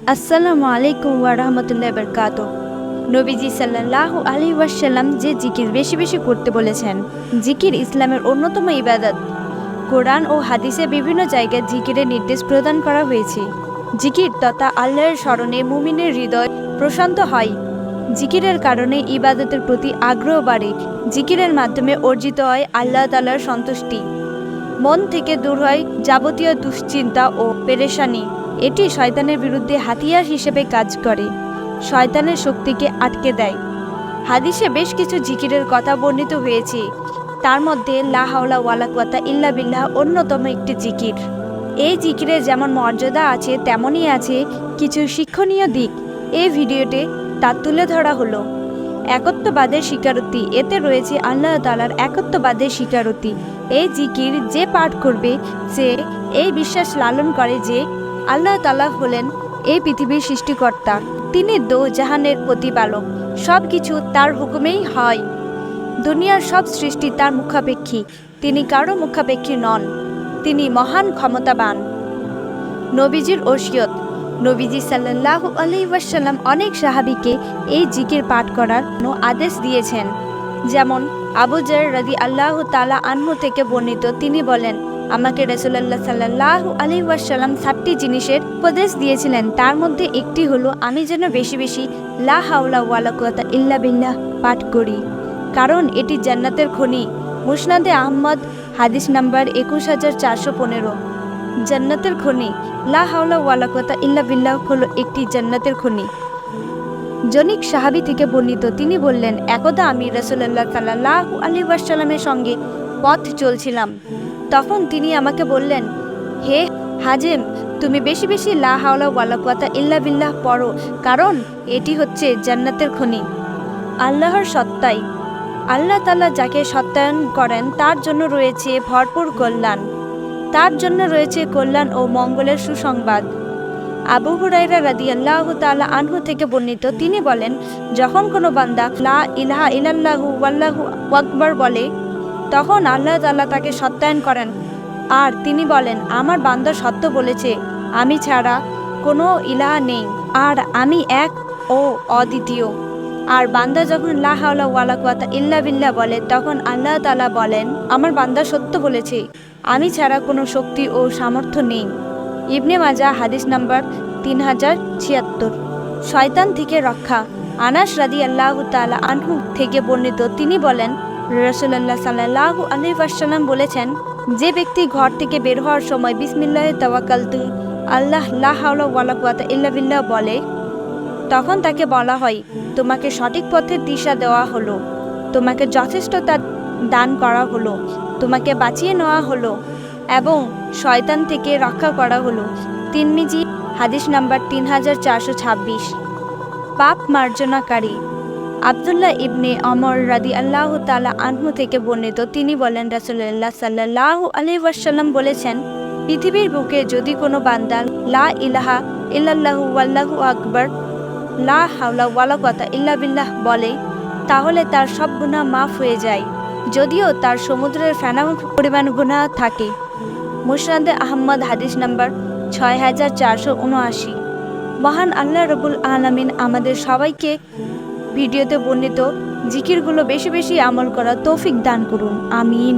আসসালামু আলাইকুম ওয়া রাহমাতুল্লাহি ওয়া বারাকাতুহু নবীজি সাল্লাল্লাহু আলাইহি ওয়াসাল্লাম যে জিকির বেশি বেশি করতে বলেছেন, জিকির ইসলামের অন্যতম ইবাদত। কোরআন ও হাদিসে বিভিন্ন জায়গায় জিকিরের নির্দেশ প্রদান করা হয়েছে। জিকির তথা আল্লাহর স্মরণে মুমিনের হৃদয় প্রশান্ত হয়। জিকিরের কারণে ইবাদতের প্রতি আগ্রহ বাড়ে। জিকিরের মাধ্যমে অর্জিত হয় আল্লাহ তাআলার সন্তুষ্টি। মন থেকে দূর হয় যাবতীয় দুশ্চিন্তা ও পেরেশানি। এটি শয়তানের বিরুদ্ধে হাতিয়ার হিসেবে কাজ করে। শয়তানের শক্তিকে আটকে দেয়। হাদিসে বেশ কিছু জিকিরের কথা বর্ণিত হয়েছে। তার মধ্যে লা হাওলা ইল্লা বিল্লাহ অন্যতম একটি জিকির। এই জিকিরের যেমন মর্যাদা আছে, তেমনই আছে কিছু শিক্ষণীয় দিক। এই ভিডিওতে তা তুলে ধরা হলো। একত্ববাদের স্বীকারোক্তি। এতে রয়েছে আল্লাহ তালার একত্ববাদের স্বীকারোক্তি। এই জিকির যে পাঠ করবে, সে এই বিশ্বাস লালন করে যে আল্লাহ তালা হলেন এই পৃথিবীর সৃষ্টিকর্তা। তিনি দো জাহানের প্রতিপালক। সব কিছু তার হুকুমেই হয়। দুনিয়ার সব সৃষ্টি তার মুখাপেক্ষী। তিনি কারও মুখাপেক্ষী নন। তিনি মহান ক্ষমতাবান। নবীজির ওসিয়ত। নবীজি সাল্লাহ আলি ওয়াসাল্লাম অনেক সাহাবিকে এই জিকির পাঠ করার আদেশ দিয়েছেন। যেমন আবু জার রাদি আল্লাহ তালা আনহু থেকে বর্ণিত তিনি বলেন আমাকে রসুল্লাহ সাল্লাহ আলি ওয়াসাল্লাম সাতটি জিনিসের উপদেশ দিয়েছিলেন। তার মধ্যে একটি হলো, আমি যেন বেশি বেশি লা হাওলা ওয়ালা কুয়াতা ইল্লা বিল্লাহ পাঠ করি। কারণ এটি জান্নাতের খনি। মুসনাদে আহমদ, হাদিস নাম্বার একুশ হাজার চারশো পনেরো। জান্নাতের খনি। লা হাওলা ওয়ালা কথা ইল্লা বিল্লাহ হলো একটি জান্নাতের খনি। জনিক সাহাবি থেকে বর্ণিত, তিনি বললেন, একদা আমি রসুল্লাহ সাল্লাহ আলী ওয়াসাল্লামের সঙ্গে পথ চলছিলাম। তখন তিনি আমাকে বললেন, হে হাজেম, তুমি বেশি বেশি লা হাওলা কথা ইল্লা বিল্লাহ পড়ো, কারণ এটি হচ্ছে জান্নাতের খনি। আল্লাহর সত্তাই। আল্লাহ তালা যাকে সত্যায়ন করেন, তার জন্য রয়েছে ভরপুর কল্যাণ। তার জন্য রয়েছে কল্যাণ ও মঙ্গলের সুসংবাদ। আবু হুরাইরা রাদি আল্লাহ তালা আনহু থেকে বর্ণিত, তিনি বলেন, যখন কোনো বান্দা লা ইলাহা ইলাল্লাহু ওয়াল্লাহু আকবর বলে তখন আল্লাহ তাআলা তাকে সত্যায়ন করেন। আর তিনি বলেন, আমার বান্দা সত্য বলেছে, আমি ছাড়া কোনো ইলাহা নেই, আর আমি এক ও অদ্বিতীয়। আর বান্দা যখন লা হাওলা ওয়ালা ইল্লা বিল্লাহ বলে, তখন আল্লাহ তালা বলেন, আমার বান্দা সত্য বলেছে, আমি ছাড়া কোনো শক্তি ও সামর্থ্য নেই। ইবনে মাজা, হাদিস নাম্বার তিন হাজার ছিয়াত্তর। শয়তান থেকে রক্ষা। আনাস রাদি আল্লাহ তালা আনহু থেকে বর্ণিত, তিনি বলেন রসুল্লাহ সাল্লাহ আলি ওয়াসাল্লাম বলেছেন, যে ব্যক্তি ঘর থেকে বের হওয়ার সময় বিসমিল্লাহ তাওয়াকালতু আল্লাহ লা হাওলা ওয়ালা বিল্লাহ বলে, তখন তাকে বলা হয়, তোমাকে সঠিক পথের দিশা দেওয়া হলো, তোমাকে যথেষ্ট তার দান করা হলো, তোমাকে বাঁচিয়ে নেওয়া হলো এবং শয়তান থেকে রক্ষা করা হলো। তিনমিজি হাদিস নাম্বার তিন হাজার চারশো ছাব্বিশ। পাপ মার্জনাকারী আবদুল্লাহ ইবনে অমর রাদি আল্লাহ তালা আনহু থেকে বর্ণিত, তিনি বলেন রাসুল্লাহ সাল্লাহ আলি ওয়াসাল্লাম বলেছেন, পৃথিবীর বুকে যদি কোনো বান্দা লা ইলাহা ইল্লাল্লাহু ওয়াল্লাহু আকবর, লা হাওলা ওয়ালা কথা ইল্লা বিল্লাহ বলে, তাহলে তার সব গুণা মাফ হয়ে যায়। যদিও তার সমুদ্রের ফেনা পরিমাণ গুণা থাকে। মুসরাদে আহমদ, হাদিস নাম্বার ছয় হাজার চারশো উনআশি। মহান আল্লাহ রবুল আলমিন আমাদের সবাইকে ভিডিওতে বর্ণিত জিকিরগুলো বেশি বেশি আমল করা তৌফিক দান করুন। আমিন।